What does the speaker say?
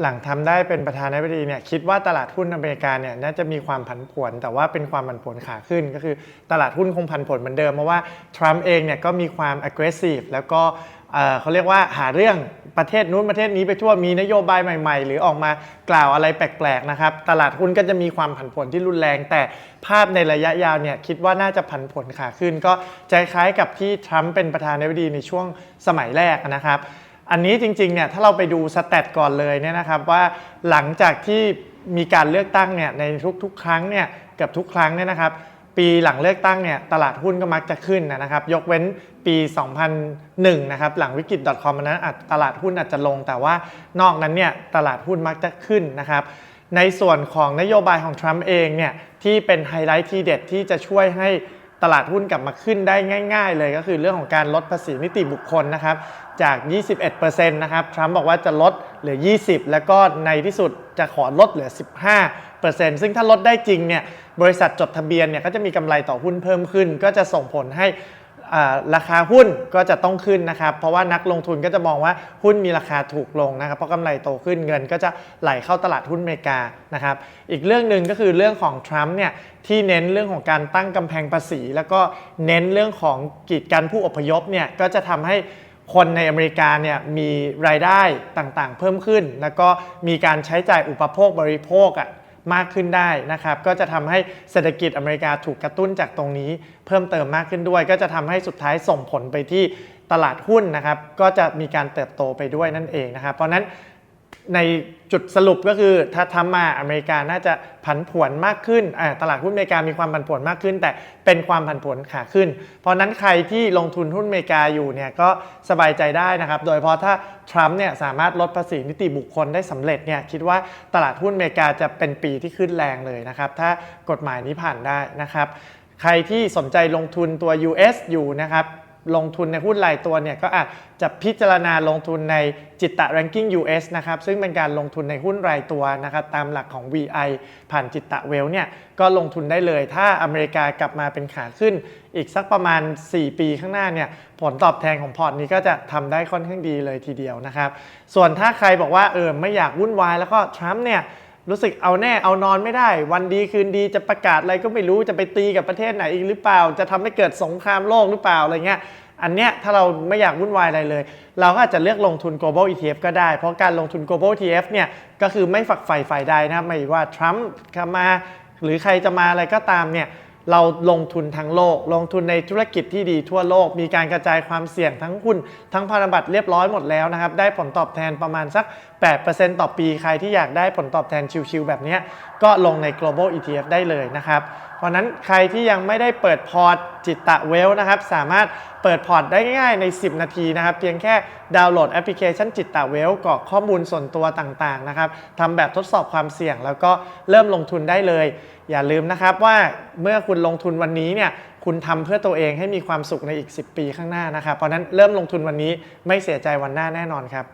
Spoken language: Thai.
หลังทำได้เป็นประธานาธิบดีเนี่ยคิดว่าตลาดหุ้นอเมริกาเนี่ยน่าจะมีความผันผวน แต่ว่าเป็นความผันผวนขาขึ้น ก็คือตลาดหุ้นคงผันผวนเหมือนเดิมเพราะว่าทรัมป์เองเนี่ยก็มีความ aggressive แล้วก็เออเขาเรียกว่าหาเรื่องประเทศนู้นประเทศนี้ไปทั่วมีนโยบายใหม่ ๆ หรือออกมากล่าวอะไรแปลกๆนะครับตลาดหุ้นก็จะมีความผันผวนที่รุนแรง แต่ภาพในระยะยาวเนี่ยคิดว่าน่าจะผันผวนขาขึ้น ก็ใจคล้ายกับที่ทรัมป์เป็นประธานาธิบดีในช่วงสมัยแรกนะครับ อันนี้จริงๆเนี่ยถ้าเราไปดูสแตทก่อนเลยเนี่ยนะครับว่าหลังจากที่มีการเลือกตั้งเนี่ยในทุกๆ ครั้งเนี่ยเกือบทุกครั้งเนี่ยนะครับปีหลังเลือกตั้งเนี่ยตลาดหุ้นก็มักจะขึ้นนะครับ ยกเว้นปี 2001 นะครับ หลังวิกฤต .com อันนั้นอาจตลาดหุ้นอาจจะลง แต่ว่านอกนั้นเนี่ยตลาดหุ้นมักจะขึ้นนะครับ ในส่วนของนโยบายของทรัมป์เองเนี่ยที่เป็นไฮไลท์ที่เด็ดที่จะช่วยให้ ตลาดหุ้นกลับมาขึ้นได้ง่าย ๆ เลยก็คือเรื่องของการลดภาษีนิติบุคคลนะครับจาก 21%นะครับทรัมป์บอกว่าจะลดเหลือ 20 แล้วก็ในที่สุดจะขอลดเหลือ 15%ซึ่งถ้าลดได้จริงเนี่ยบริษัทจดทะเบียนเนี่ยก็จะมีกำไรต่อหุ้นเพิ่มขึ้น ก็จะส่งผลให้ ราคาหุ้นก็จะต้องขึ้นนะครับ เพราะว่านักลงทุนก็จะมองว่าหุ้นมีราคาถูกลงนะครับ เพราะกำไรโตขึ้นเงินก็จะไหลเข้าตลาดหุ้นอเมริกานะครับ อีกเรื่องหนึ่งก็คือเรื่องของทรัมป์เนี่ยที่เน้นเรื่องของการตั้งกำแพงภาษี แล้วก็เน้นเรื่องของกีดกันผู้อพยพเนี่ยก็จะทำให้คนในอเมริกาเนี่ยมีรายได้ต่างๆ เพิ่มขึ้น แล้วก็มีการใช้จ่ายอุปโภคบริโภคอะ มากขึ้นได้นะครับ ก็จะทำให้เศรษฐกิจอเมริกาถูกกระตุ้นจากตรงนี้ เพิ่มเติมมากขึ้นด้วย ก็จะทำให้สุดท้ายส่งผลไปที่ตลาดหุ้นนะครับ ก็จะมีการเติบโตไปด้วยนั่นเองนะครับ เพราะฉะนั้น ในจุดสรุปก็คือถ้าทำมาอเมริกาน่าจะผันผวนมากขึ้นตลาดหุ้นอเมริกามีความผันผวนมากขึ้น แต่เป็นความผันผวนขาขึ้น เพราะฉะนั้นใครที่ลงทุนหุ้นอเมริกาอยู่เนี่ยก็สบายใจได้นะครับ โดยเฉพาะถ้าทรัมป์เนี่ยสามารถลดภาษีนิติบุคคลได้สำเร็จเนี่ยคิดว่าตลาดหุ้นอเมริกาจะเป็นปีที่ขึ้นแรงเลยนะครับ ถ้ากฎหมายนี้ผ่านได้นะครับ ใครที่สนใจลงทุนตัว US อยู่นะครับ ลงทุนในหุ้นรายตัวเนี่ยก็อาจจะพิจารณาลงทุนในจิตตะ ranking US นะครับซึ่งเป็นการลงทุนในหุ้นรายตัวนะครับตามหลักของ VI ผ่านจิตตะเวลเนี่ยก็ลงทุนได้เลย ถ้าอเมริกากลับมาเป็นขาขึ้น อีกสักประมาณ 4 ปีข้างหน้าเนี่ยผลตอบแทนของพอร์ตนี้ก็จะทำได้ค่อนข้างดีเลยทีเดียวนะครับส่วนถ้าใครบอกว่าเออไม่อยากวุ่นวายแล้วก็ทรัมป์เนี่ย รู้สึกเอาแน่เอานอนไม่ได้ วันดีคืนดีจะประกาศอะไรก็ไม่รู้จะไปตีกับประเทศไหนอีกหรือเปล่า จะทำให้เกิดสงครามโลกหรือเปล่าอะไรเงี้ยอันเนี้ยถ้าเราไม่อยากวุ่นวายอะไรเลย เราก็อาจจะเลือกลงทุน global ETF ก็ได้ เพราะการลงทุน global ETF เนี่ยก็คือไม่ฝักใฝ่ฝ่ายใดนะครับไม่ว่าทรัมป์จะมาหรือใครจะมาอะไรก็ตามเนี่ย เราลงทุนทั้งโลก ลงทุนในธุรกิจที่ดีทั่วโลก มีการกระจายความเสี่ยงทั้งหุ้นทั้งพันธบัตรเรียบร้อยหมดแล้วนะครับ ได้ผลตอบแทนประมาณสัก 8%ต่อปี ใครที่อยากได้ผลตอบแทนชิวๆแบบนี้ก็ลงใน global ETF ได้เลยนะครับ เพราะนั้นใครที่ยังไม่ได้เปิดพอร์ตจิตตะเวลนะครับ สามารถเปิดพอร์ตได้ง่ายๆใน 10 นาทีนะครับ เพียงแค่ดาวน์โหลดแอปพลิเคชันจิตตะเวลกรอกข้อมูลส่วนตัวต่างๆนะครับทำแบบทดสอบความเสี่ยง แล้วก็เริ่มลงทุนได้เลย อย่าลืมนะครับว่าเมื่อคุณลงทุนวันนี้เนี่ยคุณทำเพื่อตัวเองให้มีความสุขในอีก 10 ปีข้างหน้านะครับ เพราะนั้นเริ่มลงทุนวันนี้ไม่เสียใจวันหน้าแน่นอนครับ